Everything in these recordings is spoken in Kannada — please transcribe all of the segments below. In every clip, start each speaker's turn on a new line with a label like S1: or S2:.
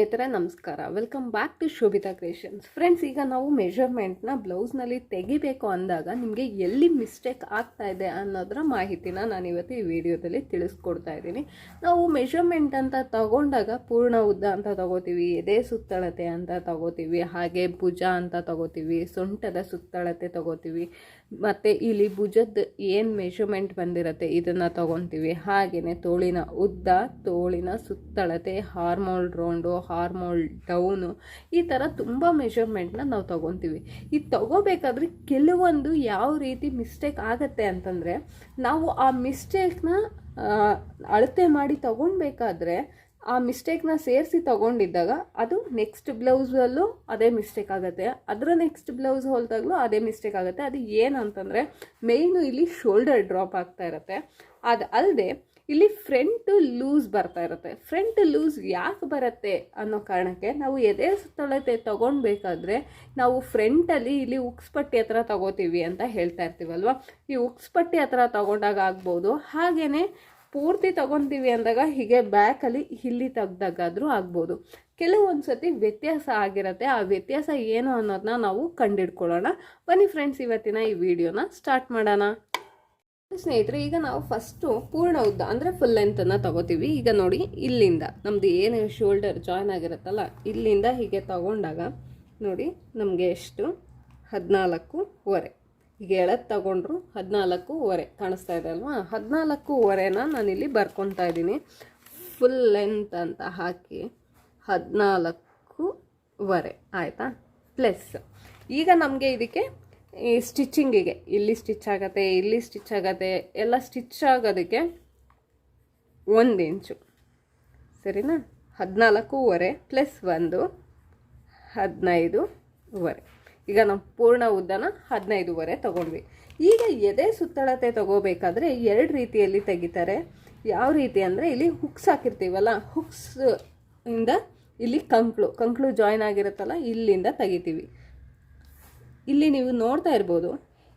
S1: ಸ್ನೇಹಿತರೆ, ನಮಸ್ಕಾರ. Welcome back to Shobhita creations friends ಈಗ ನಾವು ಮೆಷರ್ಮೆಂಟ್ನ ಬ್ಲೌಸ್ನಲ್ಲಿ ತೆಗಿಬೇಕು ಅಂದಾಗ ನಿಮಗೆ ಎಲ್ಲಿ ಮಿಸ್ಟೇಕ್ ಆಗ್ತಾ ಇದೆ ಅನ್ನೋದರ ಮಾಹಿತಿನ ನಾನು ಇವತ್ತು ಈ ವಿಡಿಯೋದಲ್ಲಿ ತಿಳಿಸ್ಕೊಡ್ತಾ ಇದ್ದೀನಿ. ನಾವು ಮೆಷರ್ಮೆಂಟ್ ಅಂತ ತಗೊಂಡಾಗ ಪೂರ್ಣ ಉದ್ದ ಅಂತ ತಗೋತೀವಿ, ಎದೆ ಸುತ್ತಳತೆ ಅಂತ ತಗೋತೀವಿ, ಹಾಗೆ ಭುಜ ಅಂತ ತಗೋತೀವಿ, ಸೊಂಟದ ಸುತ್ತಳತೆ ತಗೋತೀವಿ, ಮತ್ತು ಇಲ್ಲಿ ಭುಜದ ಏನು ಮೆಷರ್ಮೆಂಟ್ ಬಂದಿರುತ್ತೆ ಇದನ್ನು ತಗೊತೀವಿ. ಹಾಗೆಯೇ ತೋಳಿನ ಉದ್ದ, ತೋಳಿನ ಸುತ್ತಳತೆ ಹಾರ್ಮೋಲ್ ರೌಂಡು ಹಾರ್ಮೋಲ್ ಡೌನು ಈ ಥರ ತುಂಬ ಮೆಷರ್ಮೆಂಟ್ನ ನಾವು ತೊಗೊತೀವಿ. ಇದು ತಗೋಬೇಕಾದ್ರೆ ಕೆಲವೊಂದು ಯಾವ ರೀತಿ ಮಿಸ್ಟೇಕ್ ಆಗತ್ತೆ ಅಂತಂದರೆ ನಾವು ಆ ಮಿಸ್ಟೇಕ್ನ ಅಳತೆ ಮಾಡಿ ತಗೊಳ್ಬೇಕಾದ್ರೆ ಆ ಮಿಸ್ಟೇಕ್ನ ಸೇರಿಸಿ ತಗೊಂಡಿದ್ದಾಗ ಅದು ನೆಕ್ಸ್ಟ್ ಬ್ಲೌಸಲ್ಲೂ ಅದೇ ಮಿಸ್ಟೇಕ್ ಆಗುತ್ತೆ. ಅದರ ನೆಕ್ಸ್ಟ್ ಬ್ಲೌಸ್ ಹೊಲ್ದಾಗಲೂ ಅದೇ ಮಿಸ್ಟೇಕ್ ಆಗುತ್ತೆ. ಅದು ಏನಂತಂದರೆ ಮೇಯ್ನು ಇಲ್ಲಿ ಶೋಲ್ಡರ್ ಡ್ರಾಪ್ ಆಗ್ತಾ ಇರುತ್ತೆ. ಅದು ಅಲ್ಲದೆ ಇಲ್ಲಿ ಫ್ರಂಟ್ ಲೂಸ್ ಬರ್ತಾ ಇರುತ್ತೆ. ಫ್ರಂಟ್ ಲೂಸ್ ಯಾಕೆ ಬರುತ್ತೆ ಅನ್ನೋ ಕಾರಣಕ್ಕೆ ನಾವು ಎದೆ ಸುತ್ತಳತೆ ತಗೊಳ್ಬೇಕಾದ್ರೆ ನಾವು ಫ್ರಂಟಲ್ಲಿ ಇಲ್ಲಿ ಉಕ್ಸ್ಪಟ್ಟಿ ಹತ್ರ ತಗೋತೀವಿ ಅಂತ ಹೇಳ್ತಾ ಇರ್ತೀವಲ್ವ? ಈ ಉಕ್ಸ್ಪಟ್ಟಿ ಹತ್ರ ತಗೊಂಡಾಗ ಆಗ್ಬೋದು. ಹಾಗೆಯೇ ಪೂರ್ತಿ ತಗೊತೀವಿ ಅಂದಾಗ ಹೀಗೆ ಬ್ಯಾಕಲ್ಲಿ ಇಲ್ಲಿ ತೆಗ್ದಾಗಾದರೂ ಆಗ್ಬೋದು. ಕೆಲವೊಂದು ಸತಿ ವ್ಯತ್ಯಾಸ ಆಗಿರುತ್ತೆ. ಆ ವ್ಯತ್ಯಾಸ ಏನು ಅನ್ನೋದನ್ನ ನಾವು ಕಂಡಿಡ್ಕೊಳ್ಳೋಣ. ಬನ್ನಿ ಫ್ರೆಂಡ್ಸ್ ಇವತ್ತಿನ ಈ ವಿಡಿಯೋನ ಸ್ಟಾರ್ಟ್ ಮಾಡೋಣ. ಸ್ನೇಹಿತರೆ, ಈಗ ನಾವು ಫಸ್ಟು ಪೂರ್ಣ ಉದ್ದ ಅಂದರೆ ಫುಲ್ ಲೆಂತನ್ನು ತಗೋತೀವಿ. ಈಗ ನೋಡಿ, ಇಲ್ಲಿಂದ ನಮ್ದು ಏನು ಶೋಲ್ಡರ್ ಜಾಯ್ನ್ ಆಗಿರುತ್ತಲ್ಲ, ಇಲ್ಲಿಂದ ಹೀಗೆ ತಗೊಂಡಾಗ ನೋಡಿ, ನಮಗೆ ಎಷ್ಟು? ಹದಿನಾಲ್ಕೂವರೆ. ಈಗ ಎಳತ್ ತಗೊಂಡ್ರು ಹದಿನಾಲ್ಕೂವರೆ ಕಾಣಿಸ್ತಾ ಇದೆ ಅಲ್ವಾ? ಹದಿನಾಲ್ಕೂವರೆನ ನಾನಿಲ್ಲಿ ಬರ್ಕೊತಾ ಇದ್ದೀನಿ. ಫುಲ್ ಲೆಂತ್ ಅಂತ ಹಾಕಿ ಹದಿನಾಲ್ಕೂವರೆ, ಆಯಿತಾ? ಪ್ಲಸ್ ಈಗ ನಮಗೆ ಇದಕ್ಕೆ ಈ ಸ್ಟಿಚ್ಚಿಂಗಿಗೆ. ಇಲ್ಲಿ ಸ್ಟಿಚ್ ಆಗತ್ತೆ, ಇಲ್ಲಿ ಸ್ಟಿಚ್ ಆಗತ್ತೆ, ಎಲ್ಲ ಸ್ಟಿಚ್ ಆಗೋದಕ್ಕೆ ಒಂದು ಇಂಚು. ಸರಿನಾ? ಹದಿನಾಲ್ಕೂವರೆ ಪ್ಲಸ್ ಒಂದು, ಹದಿನೈದುವರೆ. ಈಗ ನಾವು ಪೂರ್ಣ ಉದ್ದನ ಹದಿನೈದುವರೆ ತಗೊಂಡ್ವಿ. ಈಗ ಎದೆ ಸುತ್ತಳತೆ ತಗೋಬೇಕಾದ್ರೆ ಎರಡು ರೀತಿಯಲ್ಲಿ ತೆಗಿತಾರೆ. ಯಾವ ರೀತಿ ಅಂದರೆ ಇಲ್ಲಿ ಹುಕ್ಸ್ ಹಾಕಿರ್ತೀವಲ್ಲ, ಹುಕ್ಸ್ ಇಂದ ಇಲ್ಲಿ ಕಂಕ್ಳು ಕಂಕ್ಳು ಜಾಯ್ನ್ ಆಗಿರುತ್ತಲ್ಲ, ಇಲ್ಲಿಂದ ತೆಗಿತೀವಿ. ಇಲ್ಲಿ ನೀವು ನೋಡ್ತಾ ಇರ್ಬೋದು,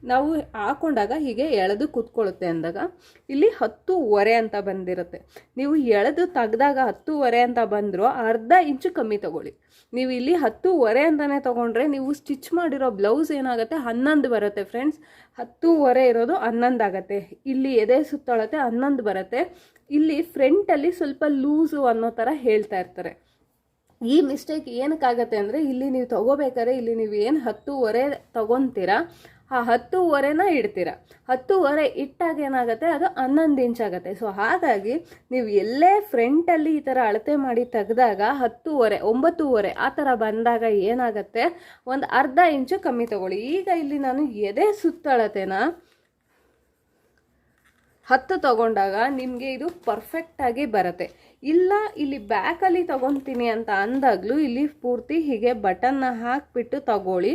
S1: ನಾವು ಹಾಕೊಂಡಾಗ ಹೀಗೆ ಎಳೆದು ಕೂತ್ಕೊಳ್ಳುತ್ತೆ ಅಂದಾಗ ಇಲ್ಲಿ ಹತ್ತೂವರೆ ಅಂತ ಬಂದಿರುತ್ತೆ. ನೀವು ಎಳೆದು ತೆಗ್ದಾಗ ಹತ್ತೂವರೆ ಅಂತ ಬಂದರೂ ಅರ್ಧ ಇಂಚು ಕಮ್ಮಿ ತಗೊಳ್ಳಿ. ನೀವು ಇಲ್ಲಿ ಹತ್ತೂವರೆ ಅಂತಲೇ ತೊಗೊಂಡ್ರೆ ನೀವು ಸ್ಟಿಚ್ ಮಾಡಿರೋ ಬ್ಲೌಸ್ ಏನಾಗುತ್ತೆ? ಹನ್ನೊಂದು ಬರುತ್ತೆ ಫ್ರೆಂಡ್ಸ್. ಹತ್ತೂವರೆ ಇರೋದು ಹನ್ನೊಂದು ಆಗುತ್ತೆ. ಇಲ್ಲಿ ಎದೆ ಸುತ್ತಳತೆ ಹನ್ನೊಂದು ಬರುತ್ತೆ. ಇಲ್ಲಿ ಫ್ರಂಟಲ್ಲಿ ಸ್ವಲ್ಪ ಲೂಸು ಅನ್ನೋ ಥರ ಹೇಳ್ತಾ ಇರ್ತಾರೆ. ಈ ಮಿಸ್ಟೇಕ್ ಏನಕ್ಕಾಗತ್ತೆ ಅಂದರೆ ಇಲ್ಲಿ ನೀವು ತಗೋಬೇಕಾದ್ರೆ ಇಲ್ಲಿ ನೀವು ಏನು ಹತ್ತೂವರೆ ತೊಗೊತೀರಾ? ಆ ಹತ್ತೂವರೆನ ಇಡ್ತೀರ. ಹತ್ತೂವರೆ ಇಟ್ಟಾಗ ಏನಾಗುತ್ತೆ? ಅದು ಹನ್ನೊಂದು ಇಂಚ್ ಆಗುತ್ತೆ. ಸೊ ಹಾಗಾಗಿ ನೀವು ಎಲ್ಲೇ ಫ್ರಂಟಲ್ಲಿ ಈ ಥರ ಅಳತೆ ಮಾಡಿ ತೆಗೆದಾಗ ಹತ್ತೂವರೆ, ಒಂಬತ್ತೂವರೆ ಆ ಥರ ಬಂದಾಗ ಏನಾಗುತ್ತೆ? ಒಂದು ಅರ್ಧ ಇಂಚು ಕಮ್ಮಿ ತಗೊಳ್ಳಿ. ಈಗ ಇಲ್ಲಿ ನಾನು ಎದೆ ಸುತ್ತಳತೆನ ಹತ್ತು ತಗೊಂಡಾಗ ನಿಮಗೆ ಇದು ಪರ್ಫೆಕ್ಟಾಗಿ ಬರುತ್ತೆ. ಇಲ್ಲ, ಇಲ್ಲಿ ಬ್ಯಾಕಲ್ಲಿ ತಗೊತೀನಿ ಅಂತ ಅಂದಾಗಲೂ ಇಲ್ಲಿ ಪೂರ್ತಿ ಹೀಗೆ ಬಟನ್ನ ಹಾಕಿಬಿಟ್ಟು ತಗೊಳ್ಳಿ.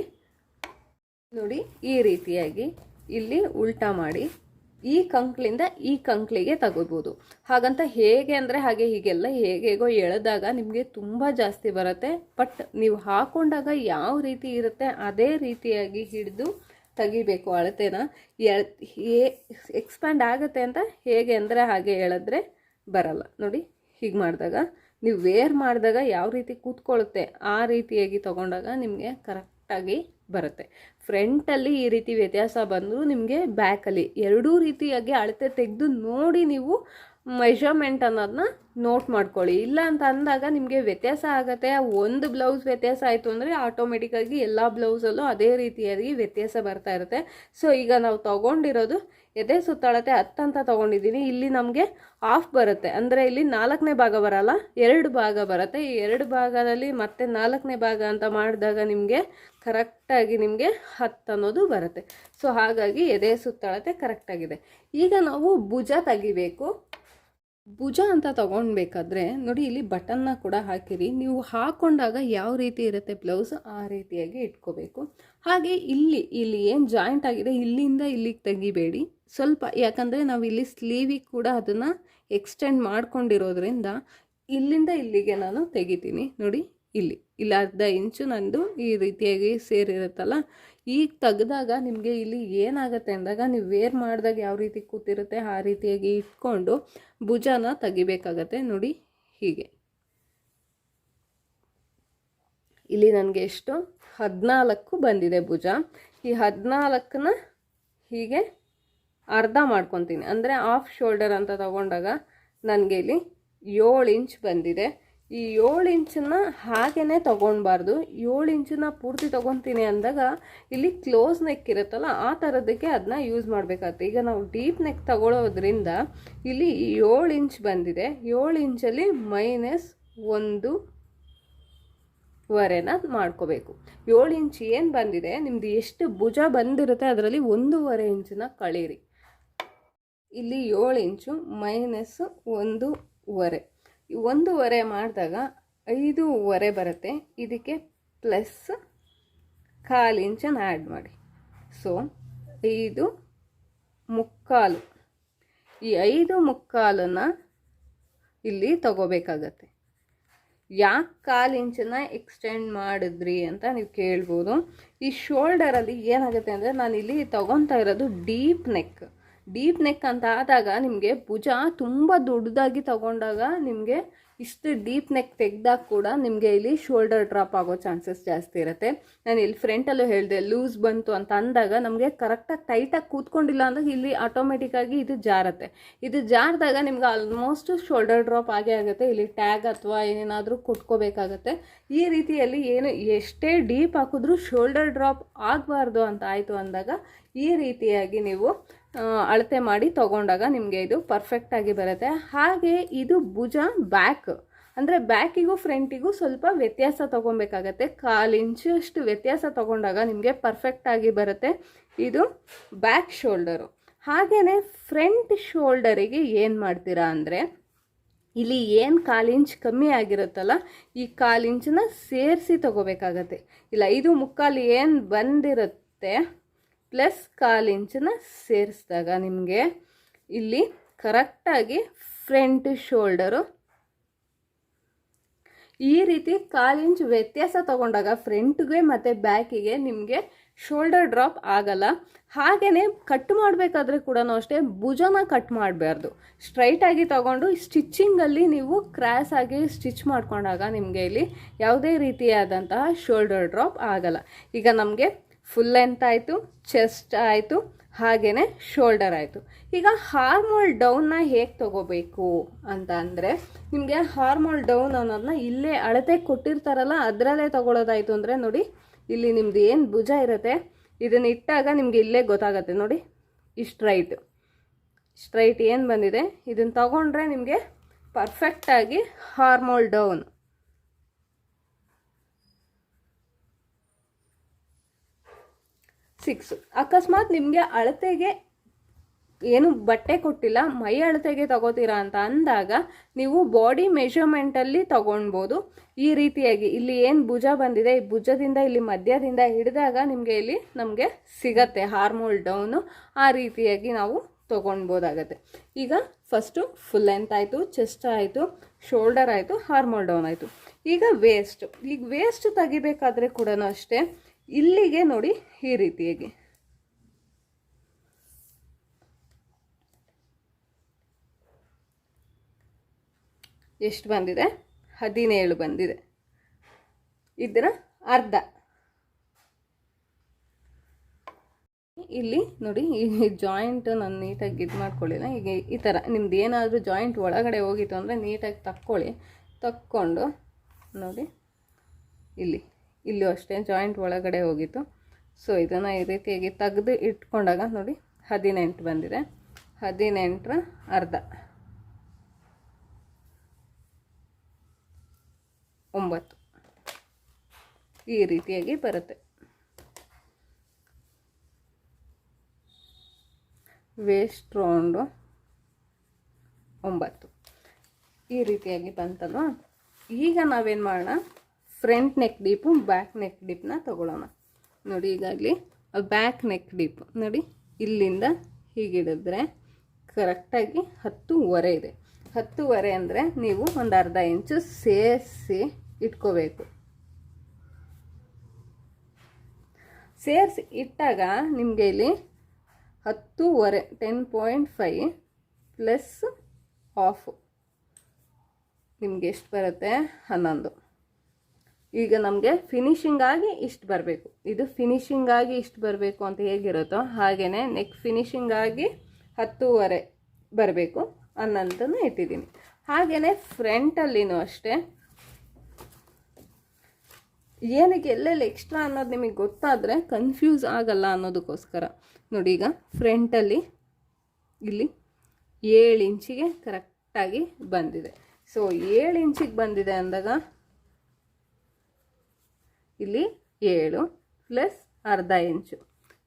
S1: ನೋಡಿ, ಈ ರೀತಿಯಾಗಿ ಇಲ್ಲಿ ಉಲ್ಟಾ ಮಾಡಿ ಈ ಕಂಕ್ಲಿಂದ ಈ ಕಂಕ್ಲಿಗೆ ತಗೋಬೋದು. ಹಾಗಂತ ಹೇಗೆ ಅಂದರೆ ಹಾಗೆ ಹೀಗೆಲ್ಲ ಹೇಗೇಗೋ ಎಳೆದಾಗ ನಿಮಗೆ ತುಂಬ ಜಾಸ್ತಿ ಬರುತ್ತೆ. ಬಟ್ ನೀವು ಹಾಕೊಂಡಾಗ ಯಾವ ರೀತಿ ಇರುತ್ತೆ, ಅದೇ ರೀತಿಯಾಗಿ ಹಿಡಿದು ತೆಗಿಬೇಕು ಅಳತೆನ. ಏ ಎಕ್ಸ್ಪ್ಯಾಂಡ್ ಆಗುತ್ತೆ ಅಂತ ಹೇಗೆ ಅಂದರೆ ಹಾಗೆ ಹೇಳಿದ್ರೆ ಬರಲ್ಲ. ನೋಡಿ, ಹೀಗೆ ಮಾಡಿದಾಗ ನೀವು ವೇರ್ ಮಾಡಿದಾಗ ಯಾವ ರೀತಿ ಕೂತ್ಕೊಳ್ಳುತ್ತೆ ಆ ರೀತಿಯಾಗಿ ತೊಗೊಂಡಾಗ ನಿಮಗೆ ಕರೆಕ್ಟಾಗಿ ಬರುತ್ತೆ. ಫ್ರಂಟಲ್ಲಿ ಈ ರೀತಿ ವ್ಯತ್ಯಾಸ ಬಂದರೂ ನಿಮಗೆ ಬ್ಯಾಕಲ್ಲಿ ಎರಡೂ ರೀತಿಯಾಗಿ ಅಳತೆ ತೆಗೆದು ನೋಡಿ ನೀವು ಮೆಷರ್ಮೆಂಟ್ ಅನ್ನೋದನ್ನ ನೋಟ್ ಮಾಡ್ಕೊಳ್ಳಿ. ಇಲ್ಲ ಅಂತ ಅಂದಾಗ ನಿಮಗೆ ವ್ಯತ್ಯಾಸ ಆಗುತ್ತೆ. ಒಂದು ಬ್ಲೌಸ್ ವ್ಯತ್ಯಾಸ ಆಯಿತು ಅಂದರೆ ಆಟೋಮೆಟಿಕ್ಕಾಗಿ ಎಲ್ಲ ಬ್ಲೌಸಲ್ಲೂ ಅದೇ ರೀತಿಯಾಗಿ ವ್ಯತ್ಯಾಸ ಬರ್ತಾ ಇರುತ್ತೆ. ಸೊ ಈಗ ನಾವು ತೊಗೊಂಡಿರೋದು ಎದೆ ಸುತ್ತಳತೆ ಹತ್ತಂತ ತೊಗೊಂಡಿದ್ದೀನಿ. ಇಲ್ಲಿ ನಮಗೆ ಆಫ್ ಬರುತ್ತೆ. ಅಂದರೆ ಇಲ್ಲಿ ನಾಲ್ಕನೇ ಭಾಗ ಬರಲ್ಲ, ಎರಡು ಭಾಗ ಬರುತ್ತೆ. ಈ ಎರಡು ಭಾಗದಲ್ಲಿ ಮತ್ತೆ ನಾಲ್ಕನೇ ಭಾಗ ಅಂತ ಮಾಡಿದಾಗ ನಿಮಗೆ ಕರೆಕ್ಟಾಗಿ ನಿಮಗೆ ಹತ್ತು ಅನ್ನೋದು ಬರುತ್ತೆ. ಸೊ ಹಾಗಾಗಿ ಎದೆ ಸುತ್ತಳತೆ ಕರೆಕ್ಟಾಗಿದೆ ಈಗ ನಾವು ಭುಜ ತೆಗಿಬೇಕು. ಭುಜ ಅಂತ ತೊಗೊಳ್ಬೇಕಾದ್ರೆ ನೋಡಿ, ಇಲ್ಲಿ ಬಟನ್ನ ಕೂಡ ಹಾಕಿರಿ. ನೀವು ಹಾಕೊಂಡಾಗ ಯಾವ ರೀತಿ ಇರುತ್ತೆ ಬ್ಲೌಸ್ ಆ ರೀತಿಯಾಗಿ ಇಟ್ಕೋಬೇಕು. ಹಾಗೆ ಇಲ್ಲಿ ಇಲ್ಲಿ ಏನು ಜಾಯಿಂಟ್ ಆಗಿದೆ, ಇಲ್ಲಿಂದ ಇಲ್ಲಿಗೆ ತೆಗಿಬೇಡಿ. ಸ್ವಲ್ಪ, ಯಾಕಂದರೆ ನಾವು ಇಲ್ಲಿ ಸ್ಲೀವಿಗೆ ಕೂಡ ಅದನ್ನು ಎಕ್ಸ್ಟೆಂಡ್ ಮಾಡ್ಕೊಂಡಿರೋದ್ರಿಂದ ಇಲ್ಲಿಂದ ಇಲ್ಲಿಗೆ ನಾನು ತೆಗಿತೀನಿ. ನೋಡಿ, ಇಲ್ಲಿ ಇಲ್ಲಿ ಅರ್ಧ ಇಂಚು ನಂದು ಈ ರೀತಿಯಾಗಿ ಸೇರಿರುತ್ತಲ್ಲ ಈಗ ತೆಗೆದಾಗ ನಿಮಗೆ ಇಲ್ಲಿ ಏನಾಗುತ್ತೆ ಅಂದಾಗ ನೀವು ವೇರ್ ಮಾಡಿದಾಗ ಯಾವ ರೀತಿ ಕೂತಿರುತ್ತೆ ಆ ರೀತಿಯಾಗಿ ಇಟ್ಕೊಂಡು ಭುಜನ ತೆಗಿಬೇಕಾಗತ್ತೆ ನೋಡಿ ಹೀಗೆ. ಇಲ್ಲಿ ನನಗೆ ಎಷ್ಟು? ಹದಿನಾಲ್ಕು ಬಂದಿದೆ ಭುಜ. ಈ ಹದಿನಾಲ್ಕನ್ನ ಹೀಗೆ ಅರ್ಧ ಮಾಡ್ಕೊತೀನಿ. ಅಂದರೆ ಆಫ್ ಶೋಲ್ಡರ್ ಅಂತ ತಗೊಂಡಾಗ ನನಗೆ ಇಲ್ಲಿ ಏಳು ಇಂಚ್ ಬಂದಿದೆ. ಈ ಏಳು ಇಂಚನ್ನ ಹಾಗೇ ತೊಗೊಳ್ಬಾರ್ದು ಏಳು ಇಂಚನ್ನ ಪೂರ್ತಿ ತೊಗೊತೀನಿ ಅಂದಾಗ ಇಲ್ಲಿ ಕ್ಲೋಸ್ ನೆಕ್ ಇರುತ್ತಲ್ಲ, ಆ ಥರದಕ್ಕೆ ಅದನ್ನ ಯೂಸ್ ಮಾಡಬೇಕಾಗುತ್ತೆ. ಈಗ ನಾವು ಡೀಪ್ ನೆಕ್ ತಗೊಳ್ಳೋದ್ರಿಂದ ಇಲ್ಲಿ ಏಳು ಇಂಚ್ ಬಂದಿದೆ. ಏಳು ಇಂಚಲ್ಲಿ ಮೈನಸ್ ಒಂದು ವರೆನ ಮಾಡ್ಕೋಬೇಕು. ಏಳು ಇಂಚ್ ಏನು ಬಂದಿದೆ, ನಿಮ್ದು ಎಷ್ಟು ಭುಜ ಬಂದಿರುತ್ತೆ ಅದರಲ್ಲಿ ಒಂದೂವರೆ ಇಂಚನ್ನ ಕಳೀರಿ. ಇಲ್ಲಿ ಏಳು ಇಂಚು ಮೈನಸ್ ಒಂದೂವರೆ. ಒಂದೂವರೆ ಮಾಡಿದಾಗ ಐದೂವರೆ ಬರುತ್ತೆ. ಇದಕ್ಕೆ ಪ್ಲಸ್ ಕಾಲು ಇಂಚನ್ನು ಆ್ಯಡ್ ಮಾಡಿ. ಸೊ ಐದು ಮುಕ್ಕಾಲು. ಈ ಐದು ಮುಕ್ಕಾಲನ್ನು ಇಲ್ಲಿ ತಗೋಬೇಕಾಗತ್ತೆ. ಯಾಕೆ ಕಾಲು ಇಂಚನ್ನು ಎಕ್ಸ್ಟೆಂಡ್ ಮಾಡಿದ್ರಿ ಅಂತ ನೀವು ಕೇಳ್ಬೋದು. ಈ ಶೋಲ್ಡರಲ್ಲಿ ಏನಾಗುತ್ತೆ ಅಂದರೆ ನಾನು ಇಲ್ಲಿ ತಗೊತಾ ಇರೋದು ಡೀಪ್ ನೆಕ್ ಡೀಪ್ ನೆಕ್ ಅಂತ ಆದಾಗ ನಿಮಗೆ ಭುಜ ತುಂಬ ದೊಡ್ಡದಾಗಿ ತಗೊಂಡಾಗ ನಿಮಗೆ ಇಷ್ಟು ಡೀಪ್ ನೆಕ್ ತೆಗ್ದಾಗ ಕೂಡ ನಿಮಗೆ ಇಲ್ಲಿ ಶೋಲ್ಡರ್ ಡ್ರಾಪ್ ಆಗೋ ಚಾನ್ಸಸ್ ಜಾಸ್ತಿ ಇರುತ್ತೆ. ನಾನು ಇಲ್ಲಿ ಫ್ರಂಟಲ್ಲೂ ಹೇಳಿದೆ, ಲೂಸ್ ಬಂತು ಅಂತ ಅಂದಾಗ ನಮಗೆ ಕರೆಕ್ಟಾಗಿ ಟೈಟಾಗಿ ಕೂತ್ಕೊಂಡಿಲ್ಲ ಅಂದಾಗ ಇಲ್ಲಿ ಆಟೋಮೆಟಿಕ್ಕಾಗಿ ಇದು ಜಾರತ್ತೆ. ಇದು ಜಾರಿದಾಗ ನಿಮ್ಗೆ ಆಲ್ಮೋಸ್ಟ್ ಶೋಲ್ಡರ್ ಡ್ರಾಪ್ ಆಗೇ ಆಗುತ್ತೆ. ಇಲ್ಲಿ ಟ್ಯಾಗ್ ಅಥವಾ ಏನೇನಾದರೂ ಕೊಟ್ಕೋಬೇಕಾಗತ್ತೆ. ಈ ರೀತಿಯಲ್ಲಿ ಏನು ಎಷ್ಟೇ ಡೀಪ್ ಹಾಕಿದ್ರೂ ಶೋಲ್ಡರ್ ಡ್ರಾಪ್ ಆಗಬಾರ್ದು ಅಂತ ಆಯಿತು ಅಂದಾಗ ಈ ರೀತಿಯಾಗಿ ನೀವು ಅಳತೆ ಮಾಡಿ ತಗೊಂಡಾಗ ನಿಮಗೆ ಇದು ಪರ್ಫೆಕ್ಟಾಗಿ ಬರುತ್ತೆ. ಹಾಗೆ ಇದು ಭುಜ ಬ್ಯಾಕ್ ಅಂದರೆ ಬ್ಯಾಕಿಗೂ ಫ್ರಂಟಿಗೂ ಸ್ವಲ್ಪ ವ್ಯತ್ಯಾಸ ತೊಗೊಬೇಕಾಗತ್ತೆ. ಕಾಲು ಇಂಚು ಅಷ್ಟು ವ್ಯತ್ಯಾಸ ತೊಗೊಂಡಾಗ ನಿಮಗೆ ಪರ್ಫೆಕ್ಟಾಗಿ ಬರುತ್ತೆ. ಇದು ಬ್ಯಾಕ್ ಶೋಲ್ಡರು ಹಾಗೆಯೇ ಫ್ರಂಟ್ ಶೋಲ್ಡರಿಗೆ ಏನು ಮಾಡ್ತೀರಾ ಅಂದರೆ, ಇಲ್ಲಿ ಏನು ಕಾಲು ಇಂಚ್ ಕಮ್ಮಿ ಆಗಿರುತ್ತಲ್ಲ, ಈ ಕಾಲು ಇಂಚನ್ನ ಸೇರಿಸಿ ತೊಗೋಬೇಕಾಗತ್ತೆ. ಇಲ್ಲ ಇದು ಮುಕ್ಕಾಲು ಏನು ಬಂದಿರುತ್ತೆ ಪ್ಲಸ್ ಕಾಲು ಇಂಚನ್ನ ಸೇರಿಸಿದಾಗ ನಿಮಗೆ ಇಲ್ಲಿ ಕರೆಕ್ಟಾಗಿ ಫ್ರಂಟ್ ಶೋಲ್ಡರು ಈ ರೀತಿ ಕಾಲು ಇಂಚ್ ವ್ಯತ್ಯಾಸ ತಗೊಂಡಾಗ ಫ್ರಂಟ್ಗೆ ಮತ್ತು ಬ್ಯಾಕಿಗೆ ನಿಮಗೆ ಶೋಲ್ಡರ್ ಡ್ರಾಪ್ ಆಗಲ್ಲ. ಹಾಗೆಯೇ ಕಟ್ ಮಾಡಬೇಕಾದ್ರೆ ಕೂಡ ಅಷ್ಟೇ ಭುಜನ ಕಟ್ ಮಾಡಬಾರ್ದು. ಸ್ಟ್ರೈಟಾಗಿ ತಗೊಂಡು ಸ್ಟಿಚ್ಚಿಂಗಲ್ಲಿ ನೀವು ಕ್ರಾಸ್ ಆಗಿ ಸ್ಟಿಚ್ ಮಾಡ್ಕೊಂಡಾಗ ನಿಮಗೆ ಇಲ್ಲಿ ಯಾವುದೇ ರೀತಿಯಾದಂತಹ ಶೋಲ್ಡರ್ ಡ್ರಾಪ್ ಆಗಲ್ಲ. ಈಗ ನಮಗೆ ಫುಲ್ ಲೆಂತ್ ಆಯಿತು ಚೆಸ್ಟ್ ಆಯಿತು ಹಾಗೆಯೇ ಶೋಲ್ಡರ್ ಆಯಿತು. ಈಗ ಹಾರ್ಮೋಲ್ ಡೌನ್ನ ಹೇಗೆ ತಗೋಬೇಕು ಅಂತ ಅಂದರೆ, ನಿಮಗೆ ಹಾರ್ಮೋಲ್ ಡೌನ್ ಅನ್ನೋದನ್ನ ಇಲ್ಲೇ ಅಳತೆ ಕೊಟ್ಟಿರ್ತಾರಲ್ಲ, ಅದರಲ್ಲೇ ತಗೊಳ್ಳೋದಾಯಿತು ಅಂದರೆ ನೋಡಿ, ಇಲ್ಲಿ ನಿಮ್ದು ಏನು ಭುಜ ಇರುತ್ತೆ, ಇದನ್ನು ಇಟ್ಟಾಗ ನಿಮಗೆ ಇಲ್ಲೇ ಗೊತ್ತಾಗತ್ತೆ ನೋಡಿ ಈ ಸ್ಟ್ರೈಟ್ ಸ್ಟ್ರೈಟ್ ಏನು ಬಂದಿದೆ ಇದನ್ನು ತಗೊಂಡ್ರೆ ನಿಮಗೆ ಪರ್ಫೆಕ್ಟಾಗಿ ಹಾರ್ಮೋಲ್ ಡೌನ್ ಸಿಕ್ಸ್ ಅಕಸ್ಮಾತ್ ನಿಮಗೆ ಅಳತೆಗೆ ಏನು ಬಟ್ಟೆ ಕೊಟ್ಟಿಲ್ಲ, ಮೈ ಅಳತೆಗೆ ತಗೋತೀರಾ ಅಂತ ಅಂದಾಗ ನೀವು ಬಾಡಿ ಮೆಷರ್ಮೆಂಟಲ್ಲಿ ತಗೊಳ್ಬೋದು ಈ ರೀತಿಯಾಗಿ ಇಲ್ಲಿ ಏನು ಭುಜ ಬಂದಿದೆ, ಈ ಭುಜದಿಂದ ಇಲ್ಲಿ ಮಧ್ಯದಿಂದ ಹಿಡಿದಾಗ ನಿಮಗೆ ಇಲ್ಲಿ ನಮಗೆ ಸಿಗತ್ತೆ ಹಾರ್ಮೋಲ್ ಡೌನು ಆ ರೀತಿಯಾಗಿ ನಾವು ತೊಗೊಳ್ಬೋದಾಗತ್ತೆ ಈಗ ಫಸ್ಟು ಫುಲ್ ಲೆಂತ್ ಆಯಿತು ಚೆಸ್ಟ್ ಆಯಿತು ಶೋಲ್ಡರ್ ಆಯಿತು ಹಾರ್ಮೋಲ್ ಡೌನ್ ಆಯಿತು. ಈಗ ವೇಸ್ಟ್ ಈಗ ವೇಸ್ಟ್ ತೆಗಿಬೇಕಾದ್ರೆ ಕೂಡ ಅಷ್ಟೇ. ಇಲ್ಲಿಗೆ ನೋಡಿ ಈ ರೀತಿಯಾಗಿ ಎಷ್ಟು ಬಂದಿದೆ? ಹದಿನೇಳು ಬಂದಿದೆ. ಇದರ ಅರ್ಧ. ಇಲ್ಲಿ ನೋಡಿ, ಈ ಜಾಯಿಂಟ್ ನಾನು ನೀಟಾಗಿ ಇದು ಮಾಡ್ಕೊಳ್ಳಿಲ್ಲ. ಈಗ ಈ ಥರ ನಿಮ್ದು ಏನಾದರೂ ಜಾಯಿಂಟ್ ಒಳಗಡೆ ಹೋಗಿತ್ತು ಅಂದರೆ ನೀಟಾಗಿ ತಕ್ಕೊಳ್ಳಿ. ತಕ್ಕೊಂಡು ನೋಡಿ. ಇಲ್ಲಿ. ಇಲ್ಲೂ ಅಷ್ಟೇ ಜಾಯಿಂಟ್ ಒಳಗಡೆ ಹೋಗಿತ್ತು ಸೊ ಇದನ್ನು ಈ ರೀತಿಯಾಗಿ ತೆಗೆದು ಇಟ್ಕೊಂಡಾಗ ನೋಡಿ ಹದಿನೆಂಟು ಬಂದಿದೆ. ಹದಿನೆಂಟರ ಅರ್ಧ. ಒಂಬತ್ತು. ಈ ರೀತಿಯಾಗಿ ಬರುತ್ತೆ. ವೇಸ್ಟ್ ರೌಂಡು ಒಂಬತ್ತು. ಈ ರೀತಿಯಾಗಿ ಬಂತಲ್ವಾ? ಈಗ ನಾವೇನು ಮಾಡೋಣ? Front neck deep, back neck ಡೀಪ್ನ ತಗೊಳ್ಳೋಣ. ನೋಡಿ ಈಗಾಗಲಿ ಬ್ಯಾಕ್ ನೆಕ್ ಡೀಪ್, ನೋಡಿ ಇಲ್ಲಿಂದ ಹೀಗಿಡಿದ್ರೆ ಕರೆಕ್ಟಾಗಿ ಹತ್ತುವರೆ ಇದೆ. ಹತ್ತುವರೆ ಅಂದರೆ ನೀವು ಒಂದು ಅರ್ಧ ಇಂಚು ಸೇರಿಸಿ ಇಟ್ಕೋಬೇಕು. ಸೇರಿಸಿ ಇಟ್ಟಾಗ ನಿಮಗೆ ಇಲ್ಲಿ ಹತ್ತೂವರೆ ten point five plus half ನಿಮ್ಗೆ ಎಷ್ಟು ಬರುತ್ತೆ? ಹನ್ನೊಂದು. ಈಗ ನಮಗೆ ಫಿನಿಶಿಂಗ್ ಆಗಿ ಇಷ್ಟು ಬರಬೇಕು. ಇದು ಫಿನಿಶಿಂಗ್ ಆಗಿ ಇಷ್ಟು ಬರಬೇಕು ಅಂತ ಹೇಗಿರುತ್ತೋ ಹಾಗೆಯೇ ನೆಕ್ ಫಿನಿಶಿಂಗ್ ಆಗಿ ಹತ್ತೂವರೆ ಬರಬೇಕು ಅನ್ನೋಂಥದ್ದು ಇಟ್ಟಿದ್ದೀನಿ. ಹಾಗೆಯೇ ಫ್ರಂಟಲ್ಲಿನೂ ಅಷ್ಟೇ. ಏನಕ್ಕೆ ಎಲ್ಲೆಲ್ಲಿ ಎಕ್ಸ್ಟ್ರಾ ಅನ್ನೋದು ನಿಮಗೆ ಗೊತ್ತಾದರೆ ಕನ್ಫ್ಯೂಸ್ ಆಗಲ್ಲ ಅನ್ನೋದಕ್ಕೋಸ್ಕರ. ನೋಡಿ ಈಗ ಫ್ರಂಟಲ್ಲಿ ಇಲ್ಲಿ ಏಳು ಇಂಚಿಗೆ ಕರೆಕ್ಟಾಗಿ ಬಂದಿದೆ. ಸೊ ಏಳು ಇಂಚಿಗೆ ಬಂದಿದೆ ಅಂದಾಗ ಇಲ್ಲಿ ಏಳು ಪ್ಲಸ್ ಅರ್ಧ ಇಂಚು.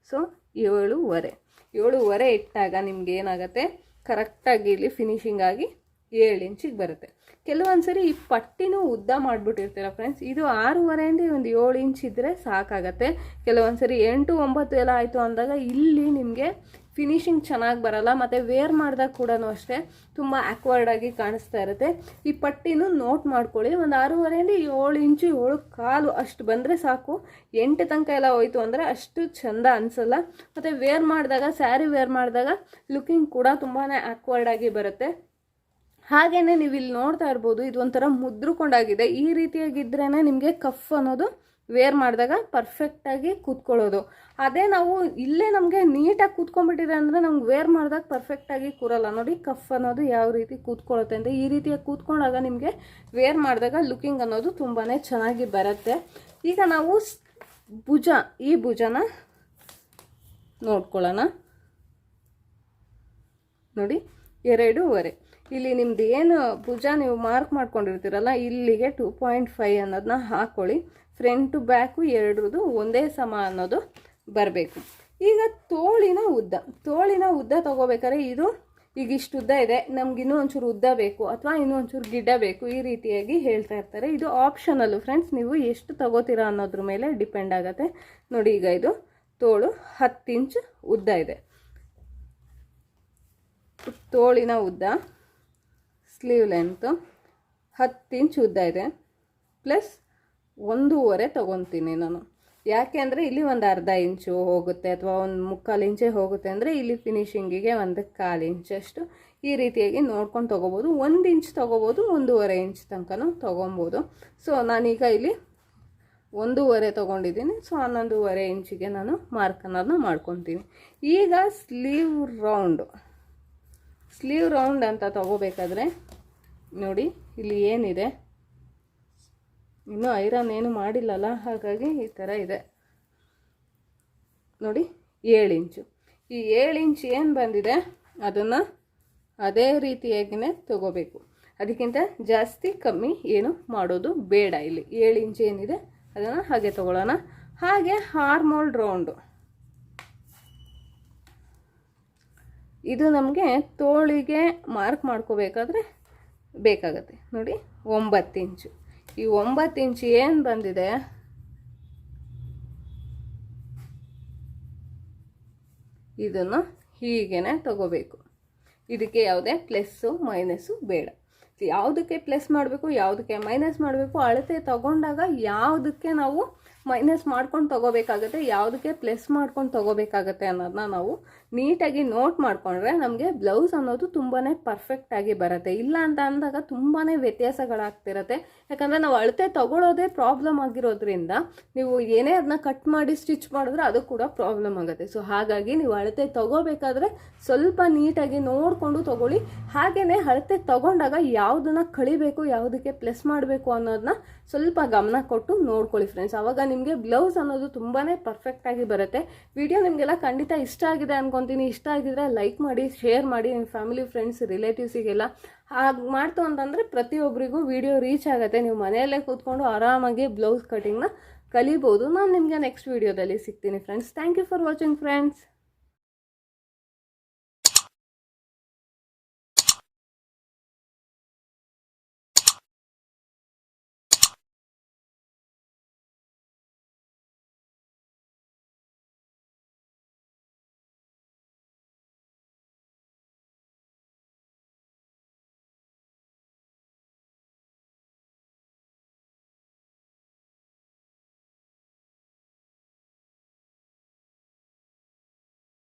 S1: ಸೊ ಏಳುವರೆ. ಏಳುವರೆ ಇಟ್ಟಾಗ ನಿಮ್ಗೆ ಏನಾಗುತ್ತೆ? ಕರೆಕ್ಟಾಗಿ ಇಲ್ಲಿ ಫಿನಿಶಿಂಗ್ ಆಗಿ ಏಳು ಇಂಚಿಗೆ ಬರುತ್ತೆ. ಕೆಲವೊಂದು ಸರಿ ಈ ಪಟ್ಟಿನೂ ಉದ್ದ ಮಾಡಿಬಿಟ್ಟಿರ್ತೀರ ಫ್ರೆಂಡ್ಸ್ ಇದು ಆರೂವರೆಯಿಂದ ಒಂದು ಏಳು ಇಂಚ್ ಇದ್ದರೆ ಸಾಕಾಗತ್ತೆ. ಕೆಲವೊಂದು ಸರಿ ಎಂಟು ಒಂಬತ್ತು ಎಲ್ಲ ಆಯಿತು ಅಂದಾಗ ಇಲ್ಲಿ ನಿಮಗೆ ಫಿನಿಶಿಂಗ್ ಚೆನ್ನಾಗಿ ಬರಲ್ಲ, ಮತ್ತು ವೇರ್ ಮಾಡಿದಾಗ ಕೂಡ ಅಷ್ಟೇ ತುಂಬ ಆ್ಯಕ್ವರ್ಡಾಗಿ ಆಗಿ ಕಾಣಿಸ್ತಾ ಇರುತ್ತೆ. ಈ ಪಟ್ಟಿನೂ ನೋಟ್ ಮಾಡ್ಕೊಳ್ಳಿ, ಒಂದು ಆರೂವರೆಯಲ್ಲಿ ಏಳು ಇಂಚು, ಏಳು ಕಾಲು ಅಷ್ಟು ಬಂದರೆ ಸಾಕು. ಎಂಟು ತನಕ ಎಲ್ಲ ಹೋಯಿತು ಅಂದರೆ ಅಷ್ಟು ಚೆಂದ ಅನಿಸಲ್ಲ. ಮತ್ತು ವೇರ್ ಮಾಡಿದಾಗ ಸ್ಯಾರಿ ವೇರ್ ಮಾಡಿದಾಗ ಲುಕಿಂಗ್ ಕೂಡ ತುಂಬಾ ಆ್ಯಕ್ವರ್ಡಾಗಿ ಆಗಿ ಬರುತ್ತೆ. ಹಾಗೆಯೇ ನೀವು ಇಲ್ಲಿ ನೋಡ್ತಾ ಇರ್ಬೋದು ಇದು ಒಂಥರ ಮುದ್ರುಕೊಂಡಾಗಿದೆ. ಈ ರೀತಿಯಾಗಿದ್ರೇ ನಿಮಗೆ ಕಫ್ ಅನ್ನೋದು ವೇರ್ ಮಾಡಿದಾಗ ಪರ್ಫೆಕ್ಟಾಗಿ ಕೂತ್ಕೊಳ್ಳೋದು. ಅದೇ ನಾವು ಇಲ್ಲೇ ನಮಗೆ ನೀಟಾಗಿ ಕೂತ್ಕೊಂಡ್ಬಿಟ್ಟಿದೆ ಅಂದರೆ ನಮ್ಗೆ ವೇರ್ ಮಾಡಿದಾಗ ಪರ್ಫೆಕ್ಟಾಗಿ ಕೂರಲ್ಲ. ನೋಡಿ ಕಫ್ ಅನ್ನೋದು ಯಾವ ರೀತಿ ಕೂತ್ಕೊಳ್ಳುತ್ತೆ ಅಂದರೆ ಈ ರೀತಿಯಾಗಿ ಕೂತ್ಕೊಂಡಾಗ ನಿಮಗೆ ವೇರ್ ಮಾಡಿದಾಗ ಲುಕಿಂಗ್ ಅನ್ನೋದು ತುಂಬಾ ಚೆನ್ನಾಗಿ ಬರುತ್ತೆ. ಈಗ ನಾವು ಭುಜ, ಈ ಭುಜನ ನೋಡ್ಕೊಳ್ಳೋಣ. ನೋಡಿ, ಎರಡೂವರೆ. ಇಲ್ಲಿ ನಿಮ್ದು ಏನು ಭುಜ ನೀವು ಮಾರ್ಕ್ ಮಾಡ್ಕೊಂಡಿರ್ತೀರಲ್ಲ, ಇಲ್ಲಿಗೆ ಟೂ ಪಾಯಿಂಟ್ ಫೈವ್ ಅನ್ನೋದನ್ನ ಹಾಕ್ಕೊಳ್ಳಿ ಫ್ರಂಟ್ ಟು ಬ್ಯಾಕು ಎರಡರದು ಒಂದೇ ಸಮ ಅನ್ನೋದು ಬರಬೇಕು. ಈಗ ತೋಳಿನ ಉದ್ದ. ತೋಳಿನ ಉದ್ದ ತಗೋಬೇಕಾದ್ರೆ ಇದು ಈಗ ಇಷ್ಟು ಉದ್ದ ಇದೆ. ನಮ್ಗೆ ಇನ್ನೂ ಒಂಚೂರು ಉದ್ದ ಬೇಕು ಅಥವಾ ಇನ್ನೂ ಒಂಚೂರು ಗಿಡ್ಡ ಬೇಕು ಈ ರೀತಿಯಾಗಿ ಹೇಳ್ತಾ ಇರ್ತಾರೆ. ಇದು ಆಪ್ಷನಲ್ಲು ಫ್ರೆಂಡ್ಸ್ ನೀವು ಎಷ್ಟು ತಗೋತೀರಾ ಅನ್ನೋದ್ರ ಮೇಲೆ ಡಿಪೆಂಡ್ ಆಗುತ್ತೆ. ನೋಡಿ ಈಗ ಇದು ತೋಳು ಹತ್ತು ಇಂಚ್ ಉದ್ದ ಇದೆ. ತೋಳಿನ ಉದ್ದ ಸ್ಲೀವ್ ಲೆಂತು ಹತ್ತು ಇಂಚ್ ಉದ್ದ ಇದೆ. ಪ್ಲಸ್ ಒಂದೂವರೆ ತೊಗೊತೀನಿ ನಾನು. ಯಾಕೆ ಅಂದರೆ ಇಲ್ಲಿ ಒಂದು ಅರ್ಧ ಇಂಚು ಹೋಗುತ್ತೆ ಅಥವಾ ಒಂದು ಮುಕ್ಕಾಲು ಇಂಚೇ ಹೋಗುತ್ತೆ ಅಂದರೆ ಇಲ್ಲಿ ಫಿನಿಶಿಂಗಿಗೆ ಒಂದು ಕಾಲು ಇಂಚಷ್ಟು ಈ ರೀತಿಯಾಗಿ ನೋಡ್ಕೊಂಡು ತೊಗೋಬೋದು. ಒಂದು ಇಂಚ್ ತೊಗೋಬೋದು, ಒಂದೂವರೆ ಇಂಚ್ ತನಕನೂ ತೊಗೊಬೋದು. ಸೊ ನಾನೀಗ ಇಲ್ಲಿ ಒಂದೂವರೆ ತೊಗೊಂಡಿದ್ದೀನಿ. ಸೊ ಹನ್ನೊಂದೂವರೆ ಇಂಚಿಗೆ ನಾನು ಮಾರ್ಕ್ ಅನ್ನೋದನ್ನ ಮಾಡ್ಕೊತೀನಿ. ಈಗ ಸ್ಲೀವ್ ರೌಂಡು ಸ್ಲೀವ್ ರೌಂಡ್ ಅಂತ ತಗೋಬೇಕಾದ್ರೆ ನೋಡಿ, ಇಲ್ಲಿ ಏನಿದೆ? ಇನ್ನೂ ಐರನ್ ಏನು ಮಾಡಿಲ್ಲಲ್ಲ, ಹಾಗಾಗಿ ಈ ಥರ ಇದೆ. ನೋಡಿ, ಏಳು ಇಂಚು. ಈ ಏಳು ಇಂಚ್ ಏನು ಬಂದಿದೆ? ಅದನ್ನು ಅದೇ ರೀತಿಯಾಗಿಯೇ ತಗೋಬೇಕು. ಅದಕ್ಕಿಂತ ಜಾಸ್ತಿ ಕಮ್ಮಿ ಏನು ಮಾಡೋದು ಬೇಡ ಇಲ್ಲಿ. ಏಳು ಇಂಚ್ ಏನಿದೆ, ಅದನ್ನು ಹಾಗೆ ತಗೊಳ್ಳೋಣ. ಹಾಗೆ ಹಾರ್ಮೋಲ್ ರೌಂಡು. ಇದು ನಮಗೆ ತೋಳಿಗೆ ಮಾರ್ಕ್ ಮಾಡ್ಕೋಬೇಕಾದ್ರೆ ಬೇಕಾಗತ್ತೆ. ನೋಡಿ, ಒಂಬತ್ತು ಇಂಚು. ಈ ಒಂಬತ್ತು ಇಂಚು ಏನು ಬಂದಿದೆ? ಇದನ್ನು ಹೀಗೇನೆ ತಗೋಬೇಕು. ಇದಕ್ಕೆ ಯಾವುದೇ ಪ್ಲಸ್ಸು ಮೈನಸ್ಸು ಬೇಡ. ಯಾವುದಕ್ಕೆ ಪ್ಲಸ್ ಮಾಡಬೇಕು, ಯಾವುದಕ್ಕೆ ಮೈನಸ್ ಮಾಡಬೇಕು, ಅಳತೆ ತಗೊಂಡಾಗ ಯಾವುದಕ್ಕೆ ನಾವು ಮೈನಸ್ ಮಾಡ್ಕೊಂಡು ತೊಗೋಬೇಕಾಗತ್ತೆ, ಯಾವುದಕ್ಕೆ ಪ್ಲಸ್ ಮಾಡ್ಕೊಂಡು ತೊಗೋಬೇಕಾಗತ್ತೆ ಅನ್ನೋದನ್ನ ನಾವು ನೀಟಾಗಿ ನೋಟ್ ಮಾಡಿಕೊಂಡ್ರೆ ನಮಗೆ ಬ್ಲೌಸ್ ಅನ್ನೋದು ತುಂಬಾ ಪರ್ಫೆಕ್ಟಾಗಿ ಬರುತ್ತೆ. ಇಲ್ಲ ಅಂತ ಅಂದಾಗ ತುಂಬಾ ವ್ಯತ್ಯಾಸಗಳಾಗ್ತಿರತ್ತೆ. ಯಾಕಂದರೆ ನಾವು ಅಳತೆ ತಗೊಳ್ಳೋದೇ ಪ್ರಾಬ್ಲಮ್ ಆಗಿರೋದ್ರಿಂದ ನೀವು ಏನೇ ಅದನ್ನ ಕಟ್ ಮಾಡಿ ಸ್ಟಿಚ್ ಮಾಡಿದ್ರೆ ಅದು ಕೂಡ ಪ್ರಾಬ್ಲಮ್ ಆಗುತ್ತೆ. ಸೊ ಹಾಗಾಗಿ ನೀವು ಅಳತೆ ತಗೋಬೇಕಾದ್ರೆ ಸ್ವಲ್ಪ ನೀಟಾಗಿ ನೋಡಿಕೊಂಡು ತಗೊಳ್ಳಿ. ಹಾಗೆಯೇ ಅಳತೆ ತಗೊಂಡಾಗ ಯಾವುದನ್ನ ಕಳಿಬೇಕು, ಯಾವುದಕ್ಕೆ ಪ್ಲಸ್ ಮಾಡಬೇಕು ಅನ್ನೋದನ್ನ ಸ್ವಲ್ಪ ಗಮನ ಕೊಟ್ಟು ನೋಡ್ಕೊಳ್ಳಿ ಫ್ರೆಂಡ್ಸ್ ಅವಾಗ ನಿಮಗೆ ಬ್ಲೌಸ್ ಅನ್ನೋದು ತುಂಬಾ ಪರ್ಫೆಕ್ಟಾಗಿ ಬರುತ್ತೆ. ವಿಡಿಯೋ ನಿಮಗೆಲ್ಲ ಖಂಡಿತ ಇಷ್ಟ ಆಗಿದೆ ಅನ್ಕೊತೀನಿ. ಇಷ್ಟ ಆಗಿದ್ರೆ ಲೈಕ್ ಮಾಡಿ ಶೇರ್ ಮಾಡಿ ನಿಮ್ಮ ಫ್ಯಾಮಿಲಿ ಫ್ರೆಂಡ್ಸ್ ರಿಲೇಟಿವ್ಸಿಗೆಲ್ಲ ಹಾಗೆ ಮಾಡ್ತು ಅಂತಂದರೆ ಪ್ರತಿಯೊಬ್ಬರಿಗೂ ವಿಡಿಯೋ ರೀಚ್ ಆಗುತ್ತೆ. ನೀವು ಮನೆಯಲ್ಲೇ ಕೂತ್ಕೊಂಡು ಆರಾಮಾಗಿ ಬ್ಲೌಸ್ ಕಟಿಂಗ್ನ ಕಲಿಬೋದು. ನಾನು ನಿಮಗೆ ನೆಕ್ಸ್ಟ್ ವಿಡಿಯೋದಲ್ಲಿ ಸಿಗ್ತೀನಿ friends thank you for watching friends